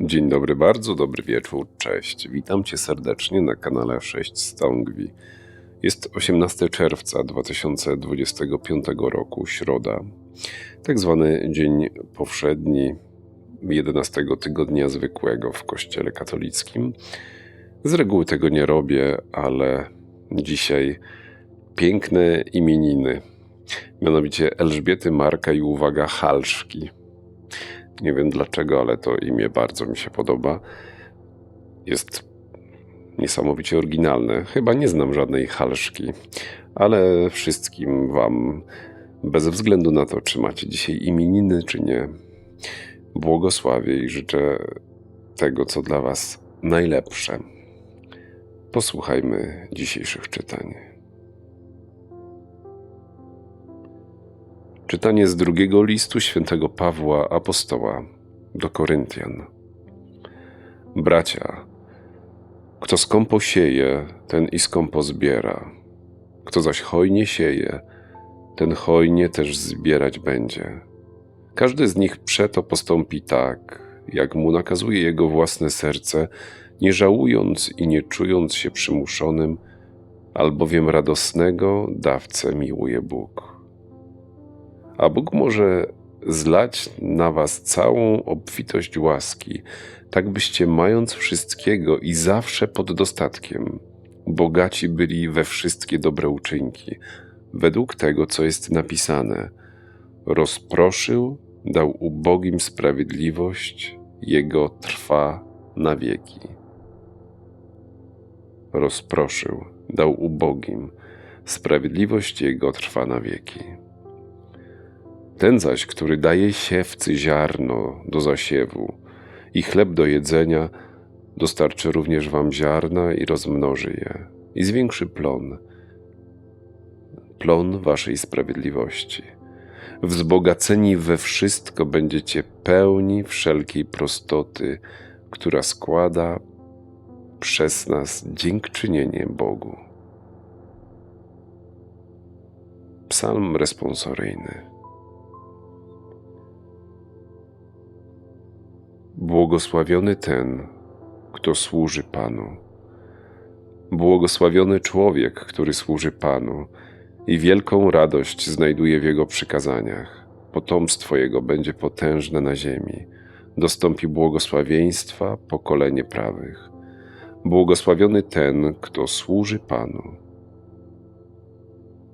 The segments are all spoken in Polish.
Dzień dobry, bardzo dobry wieczór, cześć. Witam Cię serdecznie na kanale 6 Stągwi. Jest 18 czerwca 2025 roku, środa, tak zwany dzień powszedni 11 tygodnia zwykłego w Kościele katolickim. Z reguły tego nie robię, ale dzisiaj piękne imieniny, mianowicie Elżbiety Marka i uwaga Halszki. Nie wiem dlaczego, ale to imię bardzo mi się podoba. Jest niesamowicie oryginalne. Chyba nie znam żadnej halszki, ale wszystkim Wam, bez względu na to, czy macie dzisiaj imieniny, czy nie, błogosławię i życzę tego, co dla Was najlepsze. Posłuchajmy dzisiejszych czytań. Czytanie z drugiego listu świętego Pawła Apostoła do Koryntian. Bracia, kto skąpo sieje, ten i skąpo zbiera. Kto zaś hojnie sieje, ten hojnie też zbierać będzie. Każdy z nich przeto postąpi tak, jak mu nakazuje jego własne serce, nie żałując i nie czując się przymuszonym, albowiem radosnego dawcę miłuje Bóg a Bóg może zlać na was całą obfitość łaski, tak byście mając wszystkiego i zawsze pod dostatkiem, bogaci byli we wszystkie dobre uczynki, według tego, co jest napisane. Rozproszył, dał ubogim sprawiedliwość, jego trwa na wieki. Rozproszył, dał ubogim, sprawiedliwość jego trwa na wieki. Ten zaś, który daje siewcy ziarno do zasiewu i chleb do jedzenia, dostarczy również wam ziarna i rozmnoży je, i zwiększy plon, plon waszej sprawiedliwości. Wzbogaceni we wszystko będziecie pełni wszelkiej prostoty, która składa przez nas dziękczynienie Bogu. Psalm responsoryjny. Błogosławiony ten, kto służy Panu. Błogosławiony człowiek, który służy Panu i wielką radość znajduje w Jego przykazaniach. Potomstwo Jego będzie potężne na ziemi. Dostąpi błogosławieństwa pokolenie prawych. Błogosławiony ten, kto służy Panu.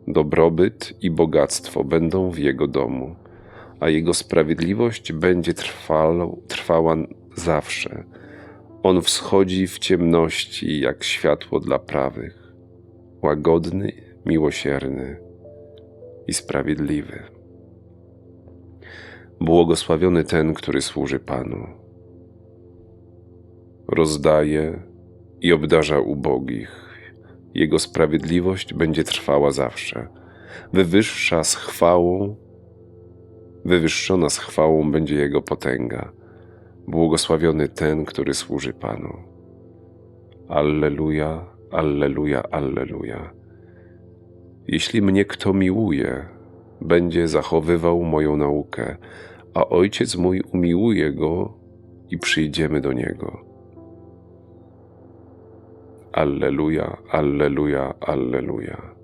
Dobrobyt i bogactwo będą w Jego domu a Jego sprawiedliwość będzie trwała, trwała zawsze. On wschodzi w ciemności jak światło dla prawych, łagodny, miłosierny i sprawiedliwy. Błogosławiony ten, który służy Panu. Rozdaje i obdarza ubogich. Jego sprawiedliwość będzie trwała zawsze. Wywyższa z chwałą Wywyższona z chwałą będzie Jego potęga. Błogosławiony ten, który służy Panu. Alleluja, Alleluja, Alleluja. Jeśli mnie kto miłuje, będzie zachowywał moją naukę, a Ojciec mój umiłuje go i przyjdziemy do Niego. Alleluja, Alleluja, Alleluja.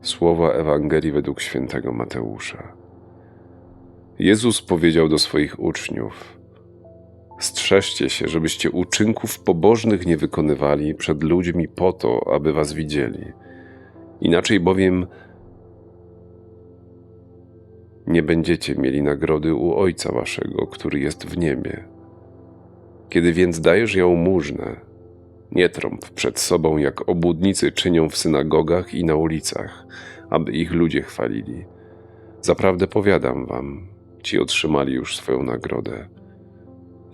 Słowa Ewangelii według świętego Mateusza. Jezus powiedział do swoich uczniów: Strzeżcie się, żebyście uczynków pobożnych nie wykonywali przed ludźmi po to, aby was widzieli. Inaczej bowiem nie będziecie mieli nagrody u Ojca Waszego, który jest w niebie. Kiedy więc dajesz jałmużnę, nie trąb przed sobą, jak obłudnicy czynią w synagogach i na ulicach, aby ich ludzie chwalili. Zaprawdę powiadam wam, ci otrzymali już swoją nagrodę.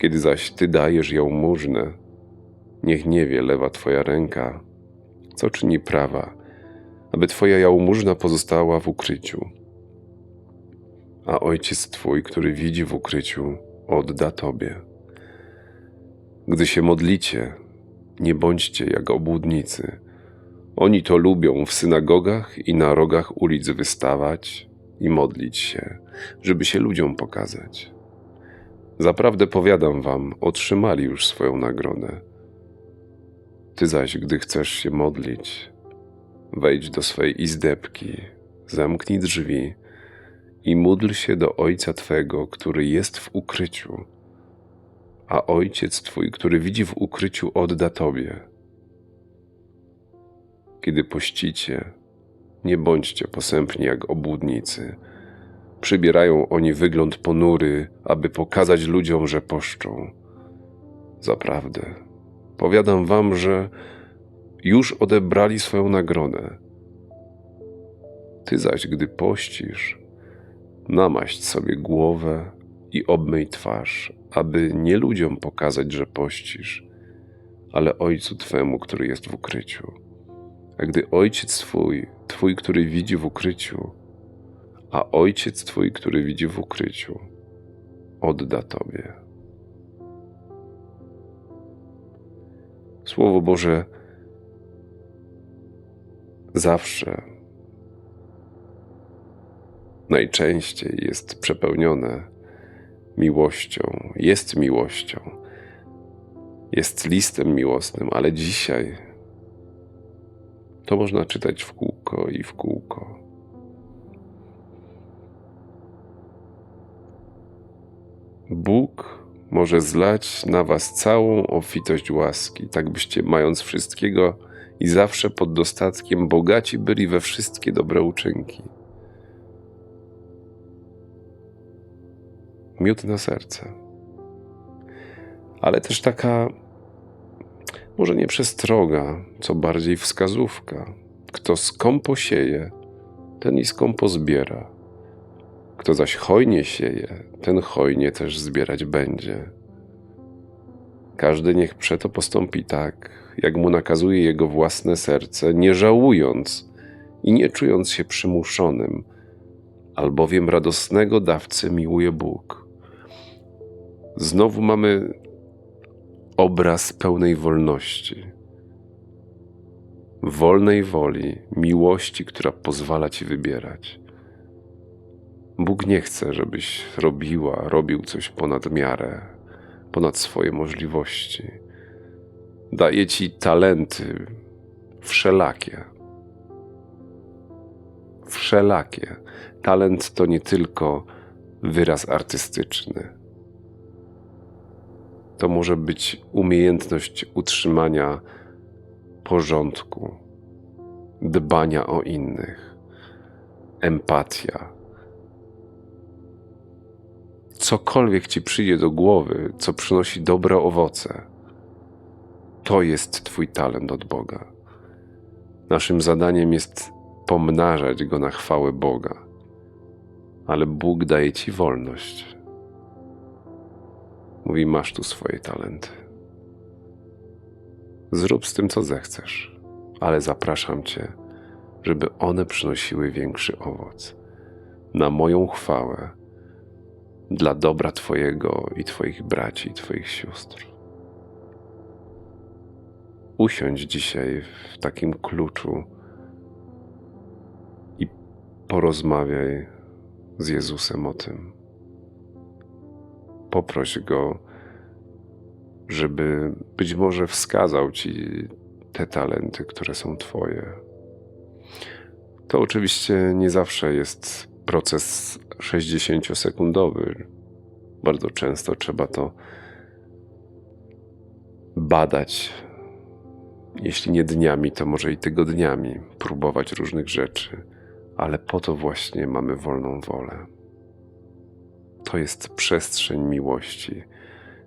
Kiedy zaś ty dajesz jałmużnę, niech nie wie lewa twoja ręka, co czyni prawa, aby twoja jałmużna pozostała w ukryciu. A ojciec twój, który widzi w ukryciu, odda tobie. Gdy się modlicie, nie bądźcie jak obłudnicy. Oni to lubią w synagogach i na rogach ulic wystawać i modlić się, żeby się ludziom pokazać. Zaprawdę powiadam wam, otrzymali już swoją nagrodę. Ty zaś, gdy chcesz się modlić, wejdź do swej izdebki, zamknij drzwi i módl się do Ojca Twego, który jest w ukryciu, a Ojciec Twój, który widzi w ukryciu, odda Tobie. Kiedy pościcie, nie bądźcie posępni jak obłudnicy. Przybierają oni wygląd ponury, aby pokazać ludziom, że poszczą. Zaprawdę, powiadam wam, że już odebrali swoją nagrodę. Ty zaś, gdy pościsz, namaść sobie głowę i obmyj twarz, aby nie ludziom pokazać, że pościsz, ale Ojcu Twemu, który jest w ukryciu. A gdy Ojciec Twój, Twój, który widzi w ukryciu, a Ojciec Twój, który widzi w ukryciu, odda Tobie. Słowo Boże zawsze, najczęściej jest przepełnione miłością, jest miłością, jest listem miłosnym, ale dzisiaj to można czytać w kółko i w kółko. Bóg może zlać na Was całą obfitość łaski, tak byście, mając wszystkiego i zawsze pod dostatkiem, bogaci byli we wszystkie dobre uczynki. Miód na serce. Ale też taka, może nie przestroga, co bardziej wskazówka. Kto skąpo sieje, ten i skąpo zbiera. Kto zaś hojnie sieje, ten hojnie też zbierać będzie. Każdy niech przeto postąpi tak, jak mu nakazuje jego własne serce, nie żałując i nie czując się przymuszonym, albowiem radosnego dawcy miłuje Bóg. Znowu mamy obraz pełnej wolności, wolnej woli, miłości, która pozwala ci wybierać. Bóg nie chce, żebyś robiła, robił coś ponad miarę, ponad swoje możliwości. Daje ci talenty wszelakie. Wszelakie. Talent to nie tylko wyraz artystyczny. To może być umiejętność utrzymania porządku, dbania o innych, empatia cokolwiek ci przyjdzie do głowy, co przynosi dobre owoce, to jest Twój talent od Boga. Naszym zadaniem jest pomnażać go na chwałę Boga, ale Bóg daje Ci wolność. Mówi: Masz tu swoje talenty. Zrób z tym, co zechcesz, ale zapraszam Cię, żeby one przynosiły większy owoc. Na moją chwałę dla dobra Twojego i Twoich braci i Twoich sióstr. Usiądź dzisiaj w takim kluczu i porozmawiaj z Jezusem o tym. Poproś Go, żeby być może wskazał Ci te talenty, które są Twoje. To oczywiście nie zawsze jest proces 60-sekundowy. Bardzo często trzeba to badać, jeśli nie dniami, to może i tygodniami, próbować różnych rzeczy, ale po to właśnie mamy wolną wolę. To jest przestrzeń miłości,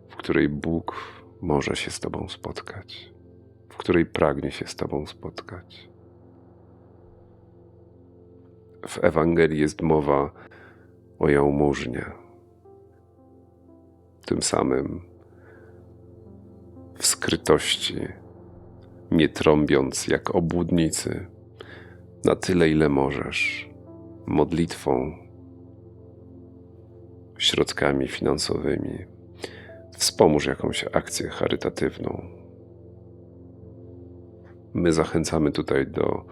w której Bóg może się z Tobą spotkać, w której pragnie się z Tobą spotkać. W Ewangelii jest mowa o jałmużnie. Tym samym w skrytości, nie trąbiąc jak obłudnicy, na tyle ile możesz, modlitwą, środkami finansowymi, wspomóż jakąś akcję charytatywną. My zachęcamy tutaj do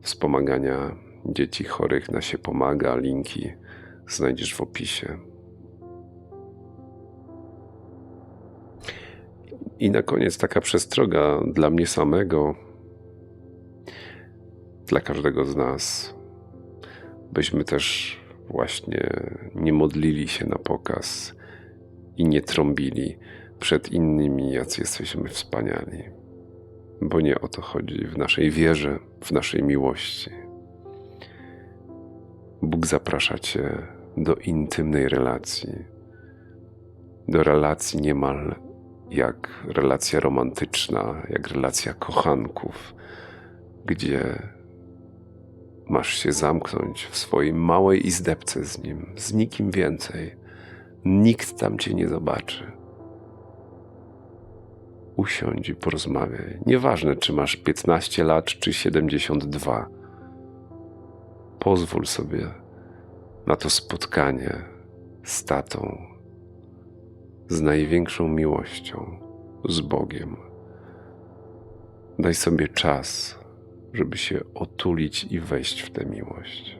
wspomagania dzieci chorych na się pomaga. Linki znajdziesz w opisie. I na koniec taka przestroga dla mnie samego, dla każdego z nas, byśmy też właśnie nie modlili się na pokaz i nie trąbili przed innymi, jacy jesteśmy wspaniali. Bo nie o to chodzi w naszej wierze, w naszej miłości. Bóg zaprasza Cię do intymnej relacji, do relacji niemal jak relacja romantyczna, jak relacja kochanków, gdzie masz się zamknąć w swojej małej izdebce z nim, z nikim więcej. Nikt tam cię nie zobaczy. Usiądź i porozmawiaj. Nieważne, czy masz 15 lat, czy 72. Pozwól sobie na to spotkanie z tatą, z największą miłością, z Bogiem. Daj sobie czas, żeby się otulić i wejść w tę miłość.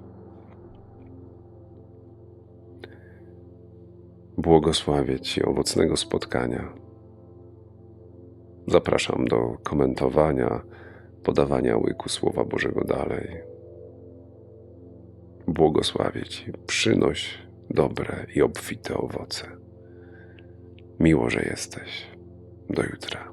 Błogosławię Ci owocnego spotkania. Zapraszam do komentowania, podawania łyku Słowa Bożego dalej. Błogosławię Ci, przynoś dobre i obfite owoce. Miło, że jesteś. Do jutra.